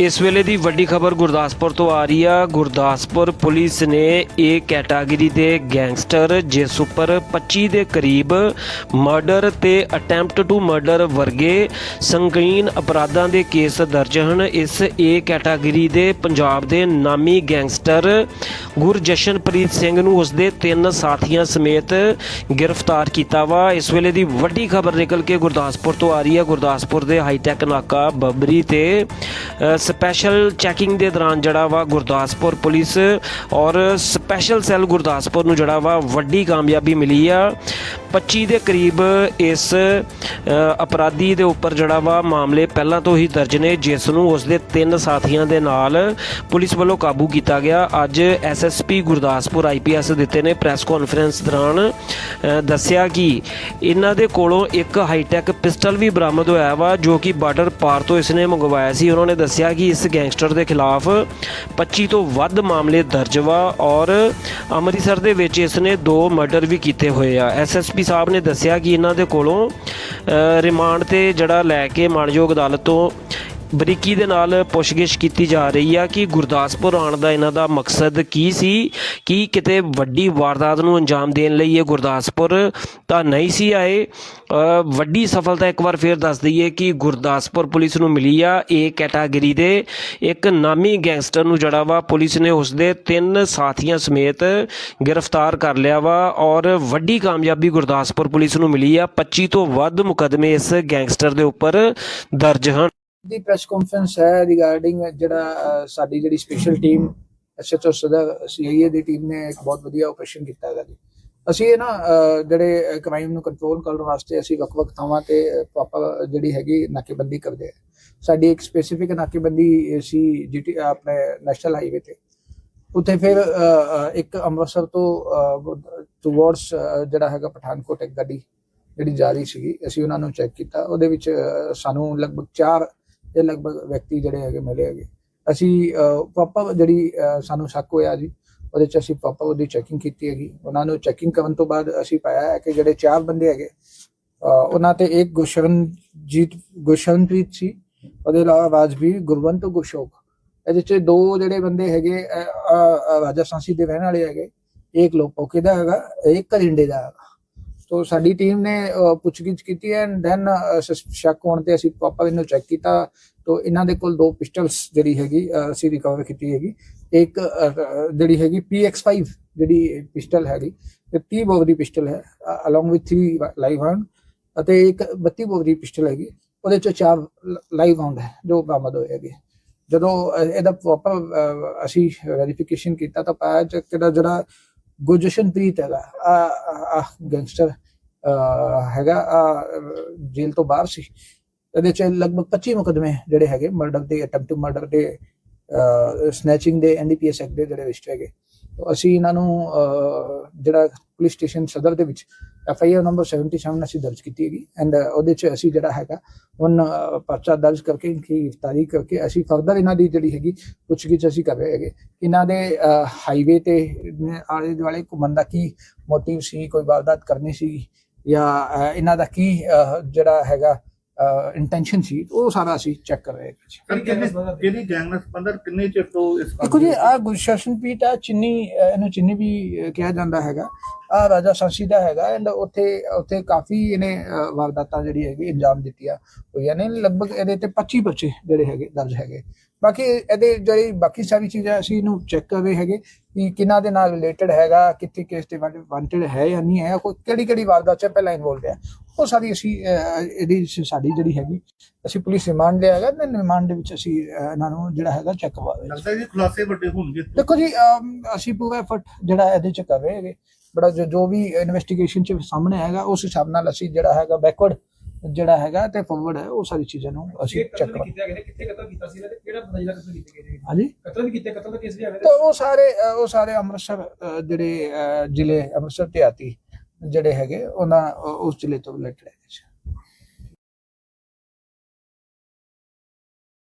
ਇਸ ਵੇਲੇ ਦੀ ਵੱਡੀ ਖਬਰ ਗੁਰਦਾਸਪੁਰ ਤੋਂ ਆ ਰਹੀ ਆ। ਗੁਰਦਾਸਪੁਰ ਪੁਲਿਸ ਨੇ ਇਹ ਕੈਟਾਗਰੀ ਦੇ ਗੈਂਗਸਟਰ ਜਿਸ ਉੱਪਰ 25 ਦੇ ਕਰੀਬ ਮਰਡਰ ਤੇ ਅਟੈਂਪਟ ਟੂ ਮਰਡਰ ਵਰਗੇ ਸੰਗੀਨ ਅਪਰਾਧਾਂ ਦੇ ਕੇਸ ਦਰਜ ਹਨ। ਇਸ ਏ ਕੈਟਾਗਰੀ ਦੇ ਪੰਜਾਬ ਦੇ ਨਾਮੀ ਗੈਂਗਸਟਰ ਗੁਰਜਸ਼ਨਪ੍ਰੀਤ ਸਿੰਘ ਨੂੰ ਉਸਦੇ ਤਿੰਨ ਸਾਥੀਆਂ ਸਮੇਤ ਗ੍ਰਿਫਤਾਰ ਕੀਤਾ ਵਾ। ਇਸ ਵੇਲੇ ਦੀ ਵੱਡੀ ਖਬਰ ਨਿਕਲ ਕੇ ਗੁਰਦਾਸਪੁਰ ਤੋਂ ਆ ਰਹੀ ਆ। ਗੁਰਦਾਸਪੁਰ ਦੇ ਹਾਈਟੈਕ ਨਾਕਾ, ਬੱਬਰੀ ਤੇ ਸਪੈਸ਼ਲ ਚੈਕਿੰਗ ਦੇ ਦੌਰਾਨ ਜਿਹੜਾ ਵਾ ਗੁਰਦਾਸਪੁਰ ਪੁਲਿਸ ਔਰ ਸਪੈਸ਼ਲ ਸੈੱਲ ਗੁਰਦਾਸਪੁਰ ਨੂੰ ਜਿਹੜਾ ਵਾ ਵੱਡੀ ਕਾਮਯਾਬੀ ਮਿਲੀ ਆ। 25 ਦੇ ਕਰੀਬ ਇਸ ਅਪਰਾਧੀ ਦੇ ਉੱਪਰ ਜਿਹੜਾ ਵਾ ਮਾਮਲੇ ਪਹਿਲਾਂ ਤੋਂ ਹੀ ਦਰਜ ਨੇ, ਜਿਸ ਨੂੰ ਉਸ ਦੇ ਤਿੰਨ ਸਾਥੀਆਂ ਦੇ ਨਾਲ ਪੁਲਿਸ ਵੱਲੋਂ ਕਾਬੂ ਕੀਤਾ ਗਿਆ। ਅੱਜ ਐਸਐਸਪੀ ਗੁਰਦਾਸਪੁਰ ਆਈਪੀਐਸ ਦਿੱਤੇ ਨੇ ਪ੍ਰੈਸ ਕਾਨਫਰੰਸ ਦੌਰਾਨ ਦੱਸਿਆ ਕਿ ਇਹਨਾਂ ਦੇ ਕੋਲੋਂ ਇੱਕ ਹਾਈਟੈਕ ਪਿਸਟਲ ਵੀ ਬਰਾਮਦ ਹੋਇਆ ਵਾ, ਜੋ ਕਿ ਬਾਰਡਰ ਪਾਰ ਤੋਂ ਇਸਨੇ ਮੰਗਵਾਇਆ ਸੀ। ਉਹਨਾਂ ਨੇ ਦੱਸਿਆ ਕਿ ਇਸ ਗੈਂਗਸਟਰ ਦੇ ਖਿਲਾਫ 25 ਤੋਂ ਵੱਧ ਮਾਮਲੇ ਦਰਜ ਵਾ ਔਰ ਅੰਮ੍ਰਿਤਸਰ ਦੇ ਵਿੱਚ ਇਸਨੇ ਦੋ ਮਰਡਰ ਵੀ ਕੀਤੇ ਹੋਏ ਆ। ਐਸਐਸਪੀ ਸਾਹਿਬ ਨੇ ਦੱਸਿਆ ਕਿ ਇਹਨਾਂ ਦੇ ਕੋਲੋਂ ਰਿਮਾਂਡ ਤੇ ਜਿਹੜਾ ਲੈ ਕੇ ਮਾਣਯੋਗ ਅਦਾਲਤ ਤੋਂ ਬਰੀਕੀ ਦੇ ਨਾਲ ਪੁੱਛਗਿੱਛ ਕੀਤੀ ਜਾ ਰਹੀ ਆ ਕਿ ਗੁਰਦਾਸਪੁਰ ਆਉਣ ਦਾ ਇਹਨਾਂ ਦਾ ਮਕਸਦ ਕੀ ਸੀ? ਕਿ ਕਿਤੇ ਵੱਡੀ ਵਾਰਦਾਤ ਨੂੰ ਅੰਜਾਮ ਦੇਣ ਲਈ ਇਹ ਗੁਰਦਾਸਪੁਰ ਤਾਂ ਨਹੀਂ ਸੀ ਆਏ? ਵੱਡੀ ਸਫਲਤਾ ਇੱਕ ਵਾਰ ਫੇਰ ਦੱਸ ਦਈਏ ਕਿ ਗੁਰਦਾਸਪੁਰ ਪੁਲਿਸ ਨੂੰ ਮਿਲੀ ਆ ਏ ਕੈਟਾਗਰੀ ਦੇ। ਇੱਕ ਨਾਮੀ ਗੈਂਗਸਟਰ ਨੂੰ ਜਿਹੜਾ ਵਾ। ਪੁਲਿਸ ਨੇ ਉਸਦੇ ਤਿੰਨ ਸਾਥੀਆਂ ਸਮੇਤ ਗ੍ਰਿਫਤਾਰ ਕਰ ਲਿਆ ਵਾ ਔਰ ਵੱਡੀ ਕਾਮਯਾਬੀ ਗੁਰਦਾਸਪੁਰ ਪੁਲਿਸ ਨੂੰ ਮਿਲੀ ਆ। 25 ਤੋਂ ਵੱਧ ਮੁਕਦਮੇ ਇਸ ਗੈਂਗਸਟਰ ਦੇ ਉੱਪਰ ਦਰਜ ਹਨ। ਦੀ ਪ੍ਰੈਸ ਕਾਨਫਰੰਸ ਹੈ ਰਿਗਾਰਡਿੰਗ ਜਿਹੜਾ ਸਾਡੀ ਜਿਹੜੀ ਸਪੈਸ਼ਲ ਟੀਮ ਐਸਐਚਓ ਸਦਾ ਸੀਆਈਏ ਦੀ ਟੀਮ ਨੇ ਇੱਕ ਬਹੁਤ ਵਧੀਆ ਆਪਰੇਸ਼ਨ ਕੀਤਾ ਹੈਗਾ ਜੀ। ਅਸੀਂ ਇਹ ਨਾ ਜਿਹੜੇ ਕ੍ਰਾਈਮ ਨੂੰ ਕੰਟਰੋਲ ਕਰਨ ਵਾਸਤੇ ਅਸੀਂ ਵੱਖ-ਵੱਖ ਥਾਵਾਂ ਤੇ ਪ੍ਰੋਪਰ ਜਿਹੜੀ ਹੈਗੀ ਨਾਕੇਬੰਦੀ ਕਰਦੇ ਹਾਂ। ਸਾਡੀ ਇੱਕ ਸਪੈਸੀਫਿਕ ਨਾਕੇਬੰਦੀ ਸੀ ਜੀਟੀ ਆਪਣੇ ਨੈਸ਼ਨਲ ਹਾਈਵੇ ਤੇ। ਉੱਥੇ ਫਿਰ ਇੱਕ ਅੰਮ੍ਰਿਤਸਰ ਤੋਂ ਟੁਵਰਡਸ ਜਿਹੜਾ ਹੈਗਾ ਪਠਾਨਕੋਟ ਇੱਕ ਗੱਡੀ ਜਿਹੜੀ ਜਾ ਰਹੀ ਸੀਗੀ, ਅਸੀਂ ਉਹਨਾਂ ਨੂੰ ਚੈੱਕ ਕੀਤਾ। ਉਹਦੇ ਵਿੱਚ ਸਾਨੂੰ ਲਗਭਗ 4 ਦੇ ਲਗਭਗ ਵਿਅਕਤੀ ਜਿਹੜੇ ਹੈਗੇ ਮਿਲੇ ਹੈਗੇ। ਅਸੀਂ ਪਾਪਾ ਜਿਹੜੀ ਸਾਨੂੰ ਸ਼ੱਕ ਹੋਇਆ ਜੀ ਉਹਦੇ ਚ ਅਸੀਂ ਪਾਪਾ ਉਹਦੀ ਚੈਕਿੰਗ ਕੀਤੀ ਹੈਗੀ। ਉਹਨਾਂ ਨੂੰ ਚੈਕਿੰਗ ਕਰਨ ਤੋਂ ਬਾਅਦ ਅਸੀਂ ਪਾਇਆ ਹੈ ਕਿ ਜਿਹੜੇ ਚਾਰ ਬੰਦੇ ਹੈਗੇ ਉਹਨਾਂ ਤੇ ਇੱਕ ਗੁਸ਼ਰਨਜੀਤ ਗੁਸ਼ਰਨਪ੍ਰੀਤ ਸੀ ਉਹਦੇ ਇਲਾਵਾ ਰਾਜਵੀਰ ਗੁਰਵੰਤ ਗੁਸ਼ੋਕ ਇਹਦੇ ਚ ਦੋ ਜਿਹੜੇ ਬੰਦੇ ਹੈਗੇ ਅਹ, ਅਹ, ਰਾਜਸਥਾਨੀ ਦੇ ਰਹਿਣ ਵਾਲੇ ਹੈਗੇ ਇੱਕ ਲੋਪੋਕੇ ਦਾ ਹੈਗਾ ਇੱਕ ਕਰਿੰਡੇ ਦਾ ਹੈਗਾ। ਤੋ ਸਾਡੀ ਟੀਮ ਨੇ ਪੁੱਛਗਿੱਛ ਕੀਤੀ ਐਂਡ ਦੈਨ ਸ਼ੱਕ ਹੋਣ ਤੇ ਅਸੀਂ ਪ੍ਰੋਪਰ ਇਹਨੂੰ ਚੈੱਕ ਕੀਤਾ, ਤੋ ਇਹਨਾਂ ਦੇ ਕੋਲ ਦੋ ਪਿਸਟਲਸ ਜਿਹੜੀ ਹੈਗੀ ਅਸੀਂ ਰਿਕਵਰ ਕੀਤੀ ਹੈਗੀ। ਇੱਕ ਜਿਹੜੀ ਹੈਗੀ PX5 ਜਿਹੜੀ ਪਿਸਟਲ ਹੈਗੀ, ਤੇ 30 ਬੋਰ ਦੀ ਪਿਸਟਲ ਹੈ ਅਲੋਂਗ ਵਿਦ 3 ਲਾਈਵ ਰਾਉਂਡ ਅਤੇ ਇੱਕ 32 ਬੋਰ ਦੀ ਪਿਸਟਲ ਹੈਗੀ, ਉਹਦੇ ਚ ਚਾਰ ਲਾਈਵ ਰਾਉਂਡ ਹੈ, ਜੋ ਬਰਾਮਦ ਹੋਏ ਹੈਗੇ। ਜਦੋਂ ਇਹਦਾ ਪ੍ਰੋਪਰ ਅਸੀਂ ਵੈਰੀਫਿਕੇਸ਼ਨ ਕੀਤਾ ਤਾਂ ਪਾਇਆ ਕਿ ਜਿਹੜਾ ਗੁਰਜਸ਼ਨਪ੍ਰੀਤ ਹੈਗਾ ਆ ਗੈਂਗਸਟਰ ਹੈਗਾ ਆਹ, ਜੇਲ੍ਹ ਤੋਂ ਬਾਹਰ ਸੀ। ਇਹਦੇ ਚ ਲਗਭਗ 25 ਮੁਕਦਮੇ ਜਿਹੜੇ ਹੈਗੇ ਮਰਡਰ ਦੇ ਅਟੈਂਪਟ ਟੂ ਮਰਡਰ ਦੇ ਸਨੈਚਿੰਗ ਦੇ ਐਨਡੀਪੀਐਸ ਐਕਟ ਦੇ ਜਿਹੜੇ ਰਜਿਸਟਰ ਹੈਗੇ। ਅਸੀਂ ਇਹਨਾਂ ਨੂੰ ਜਿਹੜਾ ਪੁਲਿਸ ਸਟੇਸ਼ਨ ਸਦਰ ਦੇ ਵਿੱਚ ਐਫ ਆਈ ਆਰ ਨੰਬਰ 77 ਅਸੀਂ ਦਰਜ ਕੀਤੀ ਹੈਗੀ ਐਂਡ ਉਹਦੇ ਚ ਅਸੀਂ ਜਿਹੜਾ ਹੈਗਾ ਉਹਨ ਪਰਚਾ ਦਰਜ ਕਰਕੇ, ਇਨਕੀ ਗ੍ਰਿਫਤਾਰੀ ਕਰਕੇ ਅਸੀਂ ਫਰਦਰ ਇਹਨਾਂ ਦੀ ਜਿਹੜੀ ਹੈਗੀ ਪੁੱਛਗਿੱਛ ਅਸੀਂ ਕਰ ਰਹੇ ਹੈਗੇ। ਇਹਨਾਂ ਦੇ ਹਾਈਵੇ ਤੇ ਆਲੇ ਦੁਆਲੇ ਘੁੰਮਣ ਦਾ ਕੀ ਮੋਟਿਵ ਸੀ, ਕੋਈ ਵਾਰਦਾਤ ਕਰਨੀ ਸੀ ਜਾਂ ਇਹਨਾਂ ਦਾ ਕੀ ਜਿਹੜਾ ਹੈਗਾ ਇੰਟੈਂਸ਼ਨ ਸੀ ਉਹ ਸਾਰਾ ਅਸੀਂ ਚੈੱਕ ਕਰ ਰਹੇ ਹਾਂ। ਕਿੰਨੇ ਕਿਹੜੀ ਗੈਂਗ ਨਾਲ ਸੰਬੰਧਤ? ਕਿੰਨੇ ਚਿਰ ਤੋਂ ਇਸ ਦੇਖੋ ਜੀ ਆ ਗੁਰਸ਼ਾਸਨਪੀਠ ਆ ਚਿੰਨੀ ਇਹਨੂੰ ਚਿੰਨੀ ਵੀ ਕਿਹਾ ਜਾਂਦਾ ਹੈਗਾ। ਆ ਰਾਜਾ ਸੰਸੀ ਦਾ ਹੈਗਾ ਐਂਡ ਉੱਥੇ ਉੱਥੇ ਕਾਫੀ ਇਹਨੇ ਵਾਰਦਾਤਾਂ ਜਿਹੜੀ ਹੈਗੀ ਅੰਜਾਮ ਦਿੱਤੀਆਂ ਹੋਈਆਂ ਨੇ। ਲਗਭਗ ਇਹਦੇ ਤੇ 25 ਬੱਚੇ ਜਿਹੜੇ ਹੈਗੇ ਦਰਜ ਹੈਗੇ। ਬਾਕੀ ਇਹਦੇ ਜਿਹੜੀ ਬਾਕੀ ਸਾਰੀ ਚੀਜ਼ਾਂ ਅਸੀਂ ਇਹਨੂੰ ਚੈੱਕ ਕਰ ਰਹੇ ਹੈਗੇ ਕਿ ਕਿਹਨਾਂ ਦੇ ਨਾਲ ਰਿਲੇਟਡ ਹੈਗਾ ਕਿੱਥੇ ਕੇਸ ਤੇ ਵਾਂਟਡ ਹੈ ਜਾਂ ਨਹੀਂ ਹੈ ਕੋਈ ਕਿਹੜੀ ਕਿਹੜੀ ਵਾਰਦਾਤ ਚ ਪਹਿਲਾਂ ਇਨਵੋਲਡ ਹੈ। ਉਹ ਸਾਰੀ ਅਸੀਂ ਇਹਦੀ ਸਾਡੀ ਜਿਹੜੀ ਹੈਗੀ ਅਸੀਂ ਪੁਲਿਸ ਰਿਮਾਂਡ ਲਿਆ ਹੈਗਾ ਤੇ ਰਿਮਾਂਡ ਦੇ ਵਿੱਚ ਅਸੀਂ ਇਹਨਾਂ ਨੂੰ ਜਿਹੜਾ ਹੈਗਾ ਚੈੱਕ ਕਰਵਾ ਰਹੇ ਹਾਂ। ਲੱਗਦਾ ਜੀ ਖੁਲਾਸੇ ਵੱਡੇ ਹੋਣਗੇ ਦੇਖੋ ਜੀ ਅਸੀਂ ਪੂਰਾ ਐਫਰਟ ਜਿਹੜਾ ਇਹਦੇ ਚ ਕਰ ਰਹੇ ਹੈਗੇ। ਬੜਾ ਜੋ ਜੋ ਵੀ ਇਨਵੈਸਟੀਗੇਸ਼ਨ ਚ ਸਾਹਮਣੇ ਆਏਗਾ ਉਸ ਹਿਸਾਬ ਨਾਲ ਅਸੀਂ ਜਿਹੜਾ ਹੈਗਾ ਬੈਕਵਰਡ ਜਿਹੜਾ ਹੈਗਾ ਤੇ ਫਾਰਵਰਡ ਹੈ ਉਹ ਸਾਰੀ ਚੀਜ਼ਾਂ ਨੂੰ ਅਸੀਂ ਚੈੱਕ ਵੀ ਕੀਤੇ ਨੇ? ਕਿੱਥੇ ਕਤਲ ਕੀਤਾ ਸੀ ਇਹਨਾਂ ਤੇ ਕਿਹੜਾ ਪਤਾ ਜਿਹੜਾ ਕਤਲ ਕੀਤੇ ਨੇ? ਹਾਂਜੀ? ਕਤਲ ਵੀ ਕੀਤੇ ਕਤਲ ਦਾ ਕੇਸ ਵੀ ਆਵੇ ਤਾਂ ਉਹ ਸਾਰੇ ਉਹ ਸਾਰੇ ਅੰਮ੍ਰਿਤਸਰ ਜਿਹੜੇ ਜ਼ਿਲ੍ਹੇ ਅੰਮ੍ਰਿਤਸਰ ਤੇ ਆਤੀ। ਜਿਹੜੇ ਹੈਗੇ ਉਹਨਾਂ ਉਸ ਜ਼ਿਲ੍ਹੇ ਤੋਂ ਰਿਲੇਟਡ ਹੈ